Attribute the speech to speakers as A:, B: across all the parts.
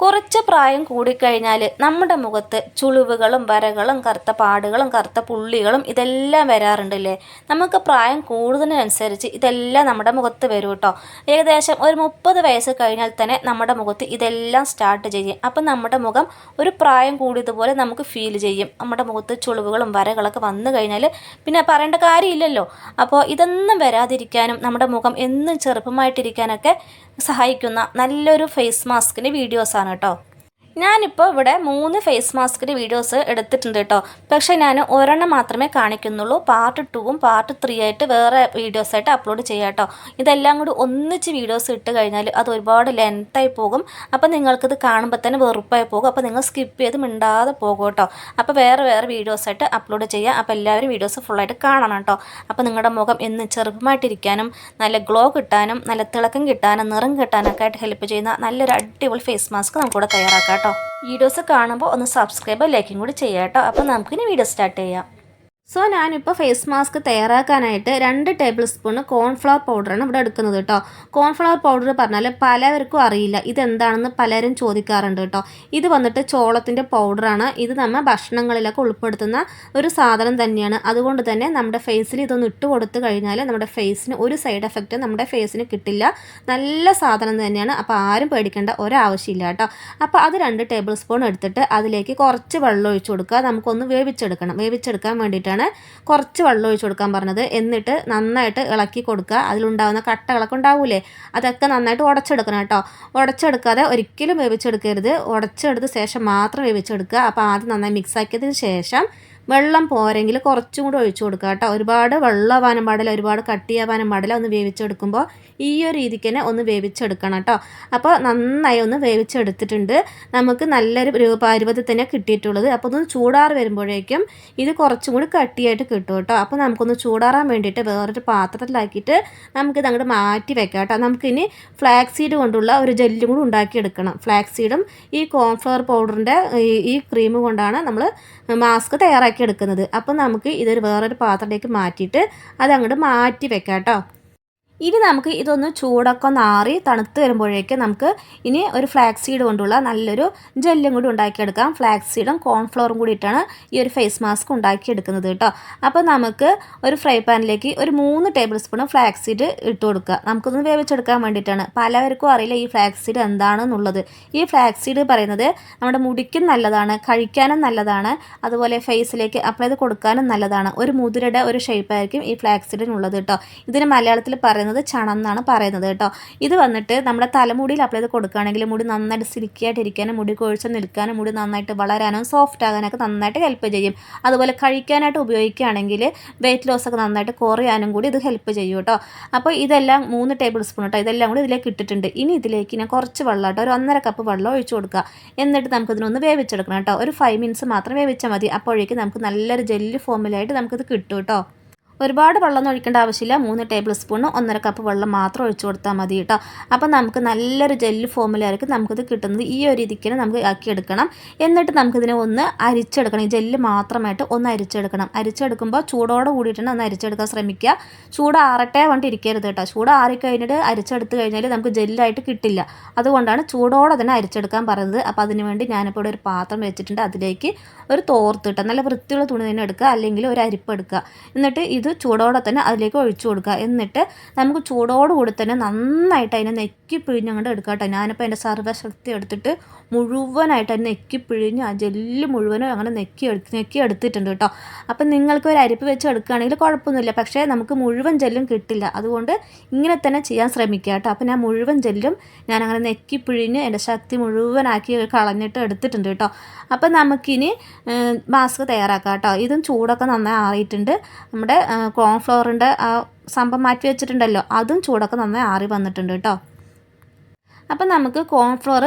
A: കുറച്ച് പ്രായം കൂടിക്കഴിഞ്ഞാൽ നമ്മുടെ മുഖത്ത് ചുളിവുകളും വരകളും കറുത്ത പാടുകളും കറുത്ത പുള്ളികളും ഇതെല്ലാം വരാറുണ്ടല്ലേ? നമുക്ക് പ്രായം കൂടുന്നതിനനുസരിച്ച് ഇതെല്ലാം നമ്മുടെ മുഖത്ത് വരും കേട്ടോ ഏകദേശം ഒരു മുപ്പത് വയസ്സ് കഴിഞ്ഞാൽ തന്നെ നമ്മുടെ മുഖത്ത് ഇതെല്ലാം സ്റ്റാർട്ട് ചെയ്യും. അപ്പം നമ്മുടെ മുഖം ഒരു പ്രായം കൂടിയതുപോലെ നമുക്ക് ഫീൽ ചെയ്യും. നമ്മുടെ മുഖത്ത് ചുളിവുകളും വരകളൊക്കെ വന്നു കഴിഞ്ഞാൽ പിന്നെ പറയേണ്ട കാര്യമില്ലല്ലോ. അപ്പോൾ ഇതൊന്നും വരാതിരിക്കാനും നമ്മുടെ മുഖം എന്നും ചെറുപ്പമായിട്ടിരിക്കാനൊക്കെ സഹായിക്കുന്ന നല്ലൊരു ഫേസ് മാസ്കിന്റെ വീഡിയോസാണ് കേട്ടോ. ഞാനിപ്പോൾ ഇവിടെ മൂന്ന് ഫേസ് മാസ്കിന്റെ വീഡിയോസ് എടുത്തിട്ടുണ്ട് കേട്ടോ. പക്ഷേ ഞാൻ ഒരെണ്ണം മാത്രമേ കാണിക്കുന്നുള്ളൂ. പാർട്ട് ടൂവും പാർട്ട് ത്രീ ആയിട്ട് വേറെ വീഡിയോസായിട്ട് അപ്ലോഡ് ചെയ്യാം കേട്ടോ. ഇതെല്ലാം കൂടി ഒന്നിച്ച് വീഡിയോസ് ഇട്ട് കഴിഞ്ഞാൽ അത് ഒരുപാട് ലെങ്ത്തായി പോകും. അപ്പോൾ നിങ്ങൾക്കിത് കാണുമ്പോൾ തന്നെ വെറുപ്പായി പോകും. അപ്പോൾ നിങ്ങൾ സ്കിപ്പ് ചെയ്ത് മിണ്ടാതെ പോകും കേട്ടോ. അപ്പോൾ വേറെ വേറെ വീഡിയോസായിട്ട് അപ്ലോഡ് ചെയ്യാം. അപ്പോൾ എല്ലാവരും വീഡിയോസ് ഫുള്ളായിട്ട് കാണണം കേട്ടോ. അപ്പോൾ നിങ്ങളുടെ മുഖം എന്ന് ചെറുപ്പമായിട്ടിരിക്കാനും നല്ല ഗ്ലോ കിട്ടാനും നല്ല തിളക്കം കിട്ടാനും നിറം കിട്ടാനൊക്കെ ആയിട്ട് ഹെൽപ്പ് ചെയ്യുന്ന നല്ലൊരു അടിപൊളി ഫേസ് മാസ്ക് നമുക്കിവിടെ തയ്യാറാക്കാം കേട്ടോ. വീഡിയോസ് കാണുമ്പോൾ ഒന്ന് സബ്സ്ക്രൈബ് ലൈക്കും കൂടി ചെയ്യാം കേട്ടോ. അപ്പോൾ നമുക്കിനി വീഡിയോ സ്റ്റാർട്ട് ചെയ്യാം. സോ ഞാനിപ്പോൾ ഫേസ് മാസ്ക് തയ്യാറാക്കാനായിട്ട് രണ്ട് ടേബിൾ സ്പൂൺ കോൺഫ്ലവർ പൗഡറാണ് ഇവിടെ എടുക്കുന്നത് കേട്ടോ കോൺഫ്ലവർ പൗഡർ പറഞ്ഞാൽ പലവർക്കും അറിയില്ല ഇതെന്താണെന്ന് പലരും ചോദിക്കാറുണ്ട് കേട്ടോ ഇത് വന്നിട്ട് ചോളത്തിന്റെ പൗഡറാണ് ഇത് നമ്മൾ ഭക്ഷണങ്ങളിലൊക്കെ ഉൾപ്പെടുത്തുന്ന ഒരു സാധനം തന്നെയാണ്. അതുകൊണ്ട് തന്നെ നമ്മുടെ ഫേസിൽ ഇതൊന്ന് ഇട്ട് കൊടുത്തു കഴിഞ്ഞാൽ നമ്മുടെ ഫേസിന് ഒരു സൈഡ് എഫക്റ്റ് നമ്മുടെ ഫേസിന് കിട്ടില്ല. നല്ല സാധനം തന്നെയാണ്. അപ്പോൾ ആരും പേടിക്കേണ്ട ഒരാവശ്യമില്ല കേട്ടോ അപ്പോൾ അത് രണ്ട് ടേബിൾ സ്പൂൺ എടുത്തിട്ട് അതിലേക്ക് കുറച്ച് വെള്ളം ഒഴിച്ചു കൊടുക്കുക. നമുക്കൊന്ന് വേവിച്ചെടുക്കണം. വേവിച്ചെടുക്കാൻ വേണ്ടിയിട്ടാണ് കുറച്ച് വെള്ളം ഒഴിച്ചു കൊടുക്കാൻ പറഞ്ഞത്. എന്നിട്ട് നന്നായിട്ട് ഇളക്കി കൊടുക്കുക. അതിലുണ്ടാകുന്ന കട്ടകളൊക്കെ ഉണ്ടാവൂലേ? അതൊക്കെ നന്നായിട്ട് ഉടച്ചെടുക്കണം കേട്ടോ. ഉടച്ചെടുക്കാതെ ഒരിക്കലും വേവിച്ചെടുക്കരുത്. ഉടച്ചെടുത്ത ശേഷം മാത്രം വേവിച്ചെടുക്കുക. അപ്പോൾ ആദ്യം നന്നായി മിക്സ് ആക്കിയതിന് ശേഷം വെള്ളം പോരെങ്കിൽ കുറച്ചും കൂടി ഒഴിച്ചു കൊടുക്കുക കേട്ടോ. ഒരുപാട് വെള്ളമാവാനും പാടില്ല ഒരുപാട് കട്ടിയാവാനും പാടില്ല. ഒന്ന് വേവിച്ചെടുക്കുമ്പോൾ ഈ ഒരു രീതിക്ക് തന്നെ ഒന്ന് വേവിച്ചെടുക്കണം കേട്ടോ. അപ്പോൾ നന്നായി ഒന്ന് വേവിച്ചെടുത്തിട്ടുണ്ട്. നമുക്ക് നല്ലൊരു രൂപാരുപത്തിൽ തന്നെ കിട്ടിയിട്ടുള്ളത്. അപ്പോൾ ഒന്ന് ചൂടാറ് വരുമ്പോഴേക്കും ഇത് കുറച്ചും കൂടി കട്ടിയായിട്ട് കിട്ടും കേട്ടോ. അപ്പോൾ നമുക്കൊന്ന് ചൂടാറാൻ വേണ്ടിയിട്ട് വേറൊരു പാത്രത്തിലാക്കിയിട്ട് നമുക്കിത് അങ്ങോട്ട് മാറ്റി വെക്കാം കേട്ടോ. നമുക്കിനി ഫ്ലാക്സ് സീഡ് കൊണ്ടുള്ള ഒരു ജെല്ലും കൂടി ഉണ്ടാക്കിയെടുക്കണം. ഫ്ലാക്സ് സീഡും ഈ കോൺഫ്ലവർ പൗഡറിന്റെ ഈ ക്രീം കൊണ്ടാണ് നമ്മൾ മാസ്ക് തയ്യാറാക്കി എടുക്കുന്നത്. അപ്പോൾ നമുക്ക് ഇതൊരു വേറൊരു പാത്രത്തിലേക്ക് മാറ്റിയിട്ട് അത് അങ്ങോട്ട് മാറ്റി വെക്കാം കേട്ടോ. ഇനി നമുക്ക് ഇതൊന്ന് ചൂടൊക്കെ ആറി തണുത്ത് വരുമ്പോഴേക്ക് നമുക്ക് ഇനി ഒരു ഫ്ലാക്സ് സീഡ് കൊണ്ടുള്ള നല്ലൊരു ജെല്ലും കൂടി ഉണ്ടാക്കിയെടുക്കാം. ഫ്ലാക്സ് സീഡും കൂടി ഇട്ടാണ് ഈ ഒരു ഫേസ് മാസ്ക് ഉണ്ടാക്കിയെടുക്കുന്നത് കേട്ടോ. അപ്പോൾ നമുക്ക് ഒരു ഫ്രൈ പാനിലേക്ക് ഒരു മൂന്ന് ടേബിൾ സ്പൂൺ ഫ്ലാക്സ് സീഡ് ഇട്ട് കൊടുക്കുക. നമുക്കൊന്ന് വേവിച്ചെടുക്കാൻ വേണ്ടിയിട്ടാണ്. പലവർക്കും അറിയില്ല ഈ ഫ്ലാക്സ് സീഡ് എന്താണെന്നുള്ളത്. ഈ ഫ്ലാക്സ് സീഡ് പറയുന്നത് നമ്മുടെ മുടിക്കും നല്ലതാണ് കഴിക്കാനും നല്ലതാണ് അതുപോലെ ഫേസിലേക്ക് അപ്ലൈ ചെയ്ത് കൊടുക്കാനും നല്ലതാണ്. ഒരു മുതിരയുടെ ഒരു ഷേപ്പായിരിക്കും ഈ ഫ്ലാക്സ് സീഡിനുള്ളത് കേട്ടോ. ഇതിന് മലയാളത്തിൽ പറയുന്നത് പറയുന്നത് ചണം എന്നാണ് പറയുന്നത് കേട്ടോ. ഇത് വന്നിട്ട് നമ്മുടെ തലമുടിയിൽ അപ്ലൈ ചെയ്ത് കൊടുക്കുകയാണെങ്കിൽ മുടി നന്നായിട്ട് ഇരിക്കാനും മുടി കൊഴിച്ച് നിൽക്കാനും മുടി നന്നായിട്ട് വളരാനും സോഫ്റ്റ് ആകാനൊക്കെ നന്നായിട്ട് ഹെൽപ്പ് ചെയ്യും. അതുപോലെ കഴിക്കാനായിട്ട് ഉപയോഗിക്കുകയാണെങ്കിൽ വെയിറ്റ് ലോസ് ഒക്കെ നന്നായിട്ട് കുറയാനും കൂടി ഇത് ഹെൽപ്പ് ചെയ്യും കേട്ടോ. അപ്പോൾ ഇതെല്ലാം മൂന്ന് ടേബിൾ സ്പൂൺ കേട്ടോ. ഇതെല്ലാം കൂടി ഇതിലേക്ക് ഇട്ടിട്ടുണ്ട്. ഇനി ഇതിലേക്ക് ഞാൻ കുറച്ച് വെള്ളം കേട്ടോ. ഒരു ഒന്നര കപ്പ് വെള്ളം ഒഴിച്ചു കൊടുക്കുക. എന്നിട്ട് നമുക്കിതിനൊന്ന് വേവിച്ചെടുക്കണം കേട്ടോ. ഒരു ഫൈവ് മിനിറ്റ്സ് മാത്രം വേവിച്ചാൽ മതി. അപ്പോഴേക്കും നമുക്ക് നല്ലൊരു ജെല്ല് ഫോമിലായിട്ട് നമുക്കിത് കിട്ടും കേട്ടോ. ഒരുപാട് വെള്ളം ഒഴിക്കേണ്ട ആവശ്യമില്ല. മൂന്ന് ടേബിൾ സ്പൂണ് ഒന്നര കപ്പ് വെള്ളം മാത്രം ഒഴിച്ചു കൊടുത്താൽ മതി കേട്ടോ. അപ്പോൾ നമുക്ക് നല്ലൊരു ജെല്ല് ഫോമിലായിരിക്കും നമുക്കിത് കിട്ടുന്നത് ഈ ഒരു രീതിക്ക് നമുക്ക് ആക്കിയെടുക്കണം. എന്നിട്ട് നമുക്കിതിനെ ഒന്ന് അരിച്ചെടുക്കണം. ഈ ജെല്ല് മാത്രമായിട്ട് ഒന്ന് അരിച്ചെടുക്കണം. അരിച്ചെടുക്കുമ്പോൾ ചൂടോടെ കൂടിയിട്ട് ഒന്ന് അരിച്ചെടുക്കാൻ ശ്രമിക്കുക. ചൂട് ആറട്ടെ കൊണ്ട് ഇരിക്കരുത് കേട്ടോ. ചൂട് ആറിക്കഴിഞ്ഞിട്ട് അരിച്ചെടുത്ത് കഴിഞ്ഞാൽ നമുക്ക് ജെല്ലായിട്ട് കിട്ടില്ല. അതുകൊണ്ടാണ് ചൂടോടെ തന്നെ അരിച്ചെടുക്കാൻ പറയുന്നത്. അപ്പോൾ അതിന് വേണ്ടി ഞാനിപ്പോൾ ഒരു പാത്രം വെച്ചിട്ടുണ്ട്. അതിലേക്ക് ഒരു തോർത്ത് കിട്ടുക നല്ല വൃത്തിയുള്ള തുണി തന്നെ എടുക്കുക. അല്ലെങ്കിൽ ഒരു അരിപ്പ് എടുക്കുക. എന്നിട്ട് ഇത് ചൂടോടെ തന്നെ അതിലേക്ക് ഒഴിച്ചു കൊടുക്കുക. എന്നിട്ട് നമുക്ക് ചൂടോട് കൂടി തന്നെ നന്നായിട്ട് അതിനെ നെക്കി പിഴിഞ്ഞങ്ങോട്ട് എടുക്കുക കേട്ടോ. ഞാനിപ്പോൾ എന്റെ സർവശക്തി എടുത്തിട്ട് മുഴുവനായിട്ട് അതിനെ നെക്കി പിഴിഞ്ഞ് ആ ജെല്ല് മുഴുവനും അങ്ങനെ നെക്കി എടുത്ത് നെക്കി എടുത്തിട്ടുണ്ട് കേട്ടോ. അപ്പം നിങ്ങൾക്ക് ഒരു അരിപ്പ് വെച്ച് എടുക്കുകയാണെങ്കിൽ കുഴപ്പമൊന്നുമില്ല. പക്ഷേ നമുക്ക് മുഴുവൻ ജെല്ലും കിട്ടില്ല. അതുകൊണ്ട് ഇങ്ങനെ തന്നെ ചെയ്യാൻ ശ്രമിക്കുക കേട്ടോ. അപ്പം ഞാൻ മുഴുവൻ ജെല്ലും ഞാൻ അങ്ങനെ നെക്കി പിഴിഞ്ഞ് എന്റെ ശക്തി മുഴുവനാക്കി കളഞ്ഞിട്ട് എടുത്തിട്ടുണ്ട് കേട്ടോ. അപ്പം നമുക്കിനി മാസ്ക് തയ്യാറാക്കാം കേട്ടോ. ഇതും ചൂടൊക്കെ നന്നായി ആറിയിട്ടുണ്ട്. നമ്മുടെ കോൺഫ്ലവറിന്റെ ആ സംഭവം മാറ്റി വെച്ചിട്ടുണ്ടല്ലോ അതും ചൂടൊക്കെ നന്നായി ആറി വന്നിട്ടുണ്ട് കേട്ടോ. അപ്പം നമുക്ക് കോൺഫ്ലവർ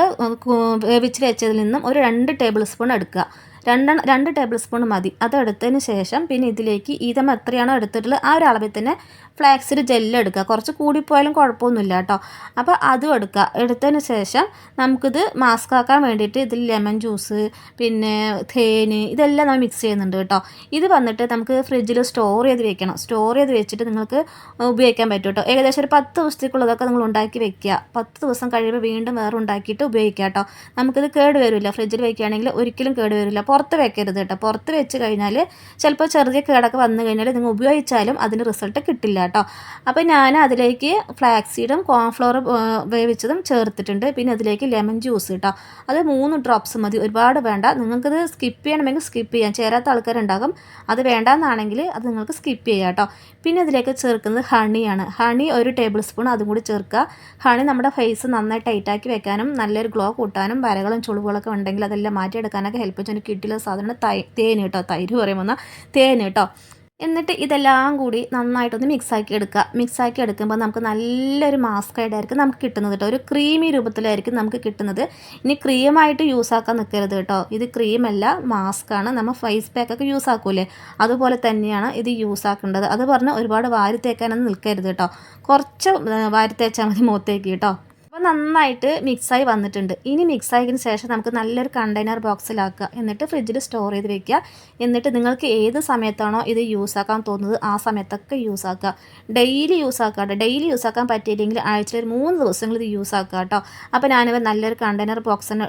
A: വേവിച്ച് വെച്ചതിൽ നിന്നും ഒരു രണ്ട് ടേബിൾ സ്പൂൺ എടുക്കുക. രണ്ട് രണ്ട് ടേബിൾ സ്പൂൺ മതി. അത് എടുത്തതിന് ശേഷം പിന്നെ ഇതിലേക്ക് ഈതം എത്രയാണോ എടുത്തിട്ടുള്ളത് ആ ഒരു അളവിൽ തന്നെ ഫ്ലാക്സിൽ ജെല്ല് എടുക്കുക. കുറച്ച് കൂടിപ്പോയാലും കുഴപ്പമൊന്നുമില്ല കേട്ടോ. അപ്പോൾ അതും എടുക്കുക. എടുത്തതിന് ശേഷം നമുക്കിത് മാസ്ക് ആക്കാൻ വേണ്ടിയിട്ട് ഇതിൽ ലെമൺ ജ്യൂസ് പിന്നെ തേന് ഇതെല്ലാം നമ്മൾ മിക്സ് ചെയ്യുന്നുണ്ട് കേട്ടോ. ഇത് വന്നിട്ട് നമുക്ക് ഫ്രിഡ്ജിൽ സ്റ്റോർ ചെയ്ത് വെക്കണം. സ്റ്റോർ ചെയ്ത് വെച്ചിട്ട് നിങ്ങൾക്ക് ഉപയോഗിക്കാൻ പറ്റും കേട്ടോ. ഏകദേശം ഒരു പത്ത് ദിവസത്തേക്കുള്ളതൊക്കെ നിങ്ങൾ ഉണ്ടാക്കി വെക്കുക. പത്ത് ദിവസം കഴിയുമ്പോൾ വീണ്ടും വേറെ ഉണ്ടാക്കിയിട്ട് ഉപയോഗിക്കുക കേട്ടോ. നമുക്കിത് കേട് വരില്ല. ഫ്രിഡ്ജിൽ വെക്കുകയാണെങ്കിൽ ഒരിക്കലും കേട് വരില്ല. പുറത്ത് വെക്കരുത് കേട്ടോ. പുറത്ത് വെച്ച് കഴിഞ്ഞാൽ ചിലപ്പോൾ ചെറിയ കേടൊക്കെ വന്നു കഴിഞ്ഞാൽ നിങ്ങൾ ഉപയോഗിച്ചാലും അതിന് റിസൾട്ട് കിട്ടില്ല കേട്ടോ. അപ്പോൾ ഞാൻ അതിലേക്ക് ഫ്ലാക്സീഡും കോൺഫ്ലോർ വേവിച്ചതും ചേർത്തിട്ടുണ്ട്. പിന്നെ അതിലേക്ക് ലെമൺ ജ്യൂസ് കേട്ടോ. അത് മൂന്ന് ഡ്രോപ്സ് മതി. ഒരുപാട് വേണ്ട. നിങ്ങൾക്കിത് സ്കിപ്പ് ചെയ്യണമെങ്കിൽ സ്കിപ്പ് ചെയ്യാം. ചേരാത്ത ആൾക്കാരുണ്ടാകും. അത് വേണ്ടാന്നാണെങ്കിൽ അത് നിങ്ങൾക്ക് സ്കിപ്പ് ചെയ്യാം കേട്ടോ. പിന്നെ അതിലേക്ക് ചേർക്കുന്നത് ഹണിയാണ് ഹണി ഒരു ടേബിൾ സ്പൂൺ അതും കൂടി ചേർക്കുക. ഹണി നമ്മുടെ ഫേസ് നന്നായി ടൈറ്റാക്കി വെക്കാനും നല്ലൊരു ഗ്ലോ കൂട്ടാനും വരകളും ചുളിവുകളൊക്കെ ഉണ്ടെങ്കിൽ അതെല്ലാം മാറ്റിയെടുക്കാനൊക്കെ ഹെൽപ്പ് ചെയ്യുന്ന കിട്ടിയുള്ള സാധാരണ തൈ തേന് കേട്ടോ തൈര് പറയുമ്പോൾ തേന് കേട്ടോ എന്നിട്ട് ഇതെല്ലാം കൂടി നന്നായിട്ടൊന്ന് മിക്സാക്കി എടുക്കുക മിക്സാക്കി എടുക്കുമ്പോൾ നമുക്ക് നല്ലൊരു മാസ്ക് ആയിട്ടായിരിക്കും നമുക്ക് കിട്ടുന്നത് കേട്ടോ ഒരു ക്രീമി രൂപത്തിലായിരിക്കും നമുക്ക് കിട്ടുന്നത്. ഇനി ക്രീമായിട്ട് യൂസ് ആക്കാൻ നിൽക്കരുത് കേട്ടോ ഇത് ക്രീമല്ല മാസ്കാണ് നമ്മൾ ഫേസ് പാക്കൊക്കെ യൂസ് ആക്കൂലേ? അതുപോലെ തന്നെയാണ് ഇത് യൂസ് ആക്കേണ്ടത്. അത് പറഞ്ഞ് ഒരുപാട് വാരി തേക്കാനൊന്നും നിൽക്കരുത് കേട്ടോ കുറച്ച് വാരി തേച്ചാൽ മതി മുഖത്തേക്ക് കേട്ടോ അപ്പോൾ നന്നായിട്ട് മിക്സായി വന്നിട്ടുണ്ട്. ഇനി മിക്സ് ആയതിനു ശേഷം നമുക്ക് നല്ലൊരു കണ്ടെയ്നർ ബോക്സിലാക്കുക എന്നിട്ട് ഫ്രിഡ്ജിൽ സ്റ്റോർ ചെയ്ത് വെക്കുക. എന്നിട്ട് നിങ്ങൾക്ക് ഏത് സമയത്താണോ ഇത് യൂസ് ആക്കാൻ തോന്നുന്നത് ആ സമയത്തൊക്കെ യൂസ് ആക്കുക. ഡെയിലി യൂസ് ആക്കുക ഡെയിലി യൂസ് ആക്കാൻ പറ്റിയില്ലെങ്കിൽ ആഴ്ചയിൽ ഒരു മൂന്ന് ദിവസങ്ങൾ ഇത് യൂസ് ആക്കുക കേട്ടോ. അപ്പോൾ ഞാനിവർ നല്ലൊരു കണ്ടെയ്നർ ബോക്സിന്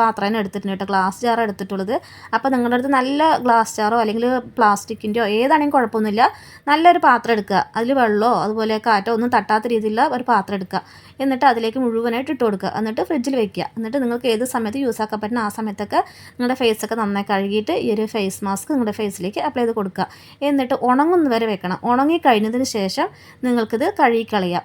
A: പാത്രം എടുത്തിട്ടുണ്ട് കേട്ടോ. ഗ്ലാസ് ജാർ എടുത്തിട്ടുള്ളത്. അപ്പോൾ നിങ്ങളുടെ അടുത്ത് നല്ല ഗ്ലാസ് ജാറോ അല്ലെങ്കിൽ പ്ലാസ്റ്റിക്കിന്റെയോ ഏതാണെങ്കിലും കുഴപ്പമൊന്നുമില്ല. നല്ലൊരു പാത്രം എടുക്കുക. അതിൽ വെള്ളമോ അതുപോലെ കാറ്റോ ഒന്നും തട്ടാത്ത രീതിയിലുള്ള ഒരു പാത്രം എടുക്കുക. എന്നിട്ട് അതിലേക്ക് മുഴുവനായിട്ട് ഇട്ട് കൊടുക്കുക. എന്നിട്ട് ഫ്രിഡ്ജിൽ വെക്കുക. എന്നിട്ട് നിങ്ങൾക്ക് ഏത് സമയത്ത് യൂസ് ആക്കാൻ പറ്റുന്ന ആ സമയത്തൊക്കെ നിങ്ങളുടെ ഫേസൊക്കെ നന്നായി കഴുകിയിട്ട് ഈ ഒരു ഫേസ് മാസ്ക് നിങ്ങളുടെ ഫേസിലേക്ക് അപ്ലൈ ചെയ്ത് കൊടുക്കുക. എന്നിട്ട് ഉണങ്ങുന്ന വരെ വെക്കണം. ഉണങ്ങി കഴിഞ്ഞതിന് ശേഷം നിങ്ങൾക്കിത് കഴുകിക്കളയാം.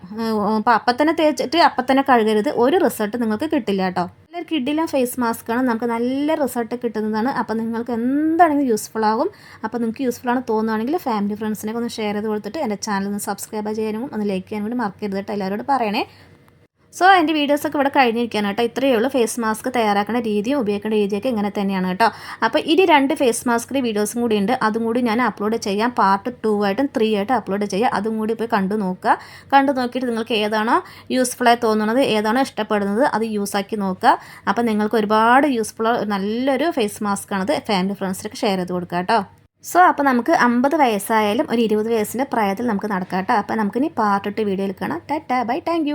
A: അപ്പോൾ അപ്പം തന്നെ തേച്ചിട്ട് അപ്പം തന്നെ കഴുകരുത്. ഒരു റിസൾട്ട് നിങ്ങൾക്ക് കിട്ടില്ല കേട്ടോ. നല്ലൊരു കിഡിലും ഫേസ് മാസ്കാണ് നമുക്ക് നല്ല റിസൾട്ട് കിട്ടുന്നതാണ്. അപ്പോൾ നിങ്ങൾക്ക് എന്താണെങ്കിലും യൂസ്ഫുൾ ആകും. അപ്പോൾ നിങ്ങൾക്ക് യൂസ്ഫുൾ ആണ് തോന്നുകയാണെങ്കിൽ ഫാമിലി ഫ്രണ്ട്സിനൊക്കെ ഒന്ന് ഷെയർ ചെയ്ത് കൊടുത്തിട്ട് എന്റെ ചാനൽ ഒന്ന് സബ്സ്ക്രൈബ് ചെയ്യാനും ഒന്ന് ലൈക്ക് ചെയ്യാനും കൂടി മറക്കരുത് കേട്ടോ. എല്ലാവരോട് പറയണേ. സോ എന്റെ വീഡിയോസൊക്കെ ഇവിടെ കഴിഞ്ഞിരിക്കുകയാണ് കേട്ടോ. ഇത്രയേ ഉള്ളൂ. ഫേസ് മാസ്ക് തയ്യാറാക്കുന്ന രീതിയും ഉപയോഗിക്കേണ്ട രീതിയൊക്കെ ഇങ്ങനെ തന്നെയാണ് കേട്ടോ. അപ്പോൾ ഇനി രണ്ട് ഫേസ് മാസ്കിന്റെ വീഡിയോസും കൂടി ഉണ്ട്. അതും കൂടി ഞാൻ അപ്ലോഡ് ചെയ്യാം. പാർട്ട് ടു ആയിട്ടും ത്രീ ആയിട്ടും അപ്ലോഡ് ചെയ്യാം. അതും കൂടി പോയി കണ്ടു നോക്കുക. കണ്ടു നോക്കിയിട്ട് നിങ്ങൾക്ക് ഏതാണോ യൂസ്ഫുള്ളായി തോന്നുന്നത് ഏതാണോ ഇഷ്ടപ്പെടുന്നത് അത് യൂസാക്കി നോക്കുക. അപ്പോൾ നിങ്ങൾക്ക് ഒരുപാട് യൂസ്ഫുൾ നല്ലൊരു ഫേസ് മാസ്ക് ആണത് ഫാമിലി ഫ്രണ്ട്സിനൊക്കെ ഷെയർ ചെയ്ത് കൊടുക്കുക കേട്ടോ. സോ അപ്പോൾ നമുക്ക് അമ്പത് വയസ്സായാലും ഒരു ഇരുപത് വയസ്സിന്റെ പ്രായത്തിൽ നമുക്ക് നടക്കാം കേട്ടോ. അപ്പോൾ നമുക്കിനി പാർട്ട് ഇട്ട് വീഡിയോയിൽ കാണാം. Tata bye thank